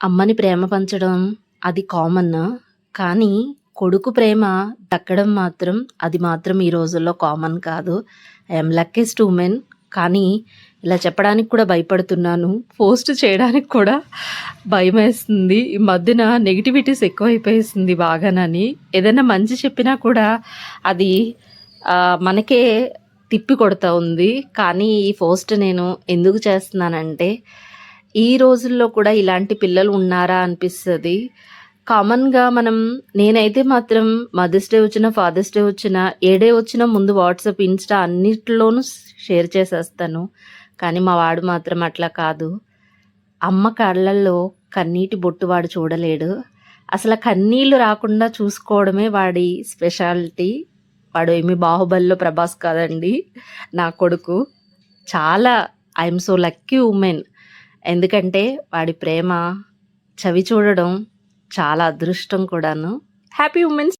అమ్మని ప్రేమ పంచడం అది కామన్. కానీ కొడుకు ప్రేమ దక్కడం మాత్రం అది మాత్రం ఈ రోజుల్లో కామన్ కాదు. ఐ యామ్ లక్కీస్ట్ ఉమెన్ కానీ ఇలా చెప్పడానికి కూడా భయపడుతున్నాను. పోస్ట్ చేయడానికి కూడా భయమేస్తుంది. ఈ మధ్యన నెగిటివిటీస్ ఎక్కువైపోయేసింది బాగానని. ఏదైనా మంచి చెప్పినా కూడా అది మనకే తిప్పి కొడతా ఉంది. కానీ ఈ పోస్ట్ నేను ఎందుకు చేస్తున్నానంటే, ఈ రోజుల్లో కూడా ఇలాంటి పిల్లలు ఉన్నారా అనిపిస్తుంది కామన్‌గా మనం నేనైతే మాత్రం మదర్స్ డే వచ్చినా, ఫాదర్స్ డే వచ్చినా, ఏ డే వచ్చినా ముందు వాట్సాప్, ఇన్‌స్టా అన్నిట్లోనూ షేర్ చేసేస్తాను. కానీ మా వాడు మాత్రం అట్లా కాదు. అమ్మ కళ్ళల్లో కన్నీటి బొట్టు వాడు చూడలేడు. అసలు కన్నీళ్ళు రాకుండా చూసుకోవడమే వాడి స్పెషాలిటీ. వాడు ఏమి 'బాహుబలిలో' ప్రభాస్ కాదండి. నా కొడుకు. చాలా ఐఎమ్ సో లక్కీ ఉమెన్ ఎందుకంటే వాడి ప్రేమ చవి చూడడం చాలా అదృష్టం కూడాను. Happy women's